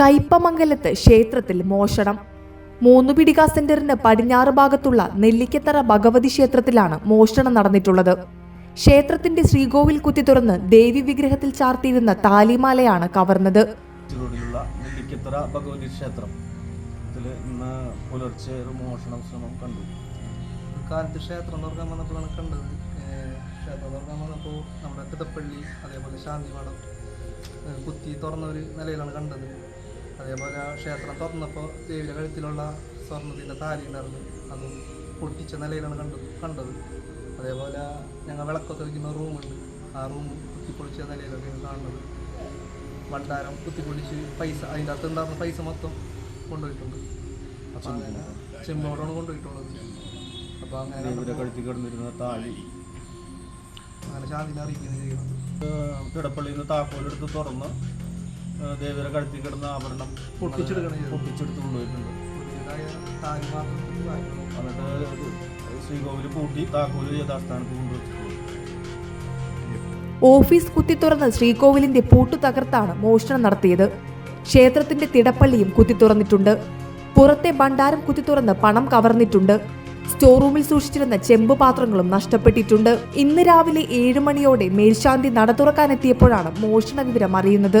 കയ്പമംഗലത്ത് ക്ഷേത്രത്തിൽ മോഷണം. മൂന്നുപിടിക സെന്ററിന് പടിഞ്ഞാറ് ഭാഗത്തുള്ള നെല്ലിക്കത്തറ ഭഗവതി ക്ഷേത്രത്തിലാണ് മോഷണം നടന്നിട്ടുള്ളത്. ക്ഷേത്രത്തിന്റെ ശ്രീകോവിൽ കുത്തി തുറന്ന് ദേവി വിഗ്രഹത്തിൽ ചാർത്തിയിരുന്ന താലിമാലയാണ് കവർന്നത്. ഭഗവതി ക്ഷേത്രം. പുലർച്ചെ ക്ഷേത്രം നമ്മുടെ കിടപ്പള്ളി ഏഹ് കുത്തി തുറന്ന ഒരു നിലയിലാണ് കണ്ടത്. അതേപോലെ ആ ക്ഷേത്രം തുറന്നപ്പോൾ ദേവിയുടെ കഴുത്തിലുള്ള സ്വർണത്തിന്റെ താലി ഉണ്ടായിരുന്നു. അത് പൊട്ടിച്ച നിലയിലാണ് കണ്ടത് കണ്ടത്. അതേപോലെ ഞങ്ങൾ വിളക്കൊക്കെ വയ്ക്കുന്ന റൂമുണ്ട്. ആ റൂം കുത്തിപ്പൊളിച്ച നിലയിലൊക്കെയാണ് കാണുന്നത്. ഭണ്ഡാരം കുത്തിപ്പൊളിച്ച് പൈസ അതിന്റെ അകത്ത് ഉണ്ടായിരുന്ന പൈസ മൊത്തം കൊണ്ടുപോയിട്ടുണ്ട്. അപ്പം അങ്ങനെ ചെമ്പോടാണ് കൊണ്ടുപോയിട്ടുള്ളത്. അപ്പോൾ അങ്ങനെ താലി. അങ്ങനെ ശാന്തിനെ അറിയിക്കുന്നത് ചെയ്യുന്നത് കിടപ്പള്ളിയിൽ നിന്ന് താക്കോലെടുത്ത് തുറന്ന് ദേവിയുടെ കഴുത്തി കിടന്ന ആഭരണം പൊട്ടിച്ചെടുക്കണം. പൊട്ടിച്ചെടുത്ത് കൊണ്ടുപോയിട്ടുണ്ട്. എന്നിട്ട് ശ്രീകോവിൽ പൂട്ടി താക്കോൽ യഥാസ്ഥാനത്ത് കൊണ്ടുവച്ചിട്ടുണ്ട് ഓഫീസ് കുത്തി തുറന്ന് ശ്രീകോവിലിന്റെ പൂട്ടു തകർത്താണ് മോഷണം നടത്തിയത്. ക്ഷേത്രത്തിന്റെ തിടപ്പള്ളിയും കുത്തി തുറന്നിട്ടുണ്ട്. പുറത്തെ ഭണ്ഡാരം കുത്തി തുറന്ന് പണം കവർന്നിട്ടുണ്ട്. സ്റ്റോർ റൂമിൽ സൂക്ഷിച്ചിരുന്ന ചെമ്പ് പാത്രങ്ങളും നഷ്ടപ്പെട്ടിട്ടുണ്ട്. ഇന്ന് രാവിലെ ഏഴ് മണിയോടെ മേൽശാന്തി നട തുറക്കാനെത്തിയപ്പോഴാണ് മോഷണ വിവരം അറിയുന്നത്.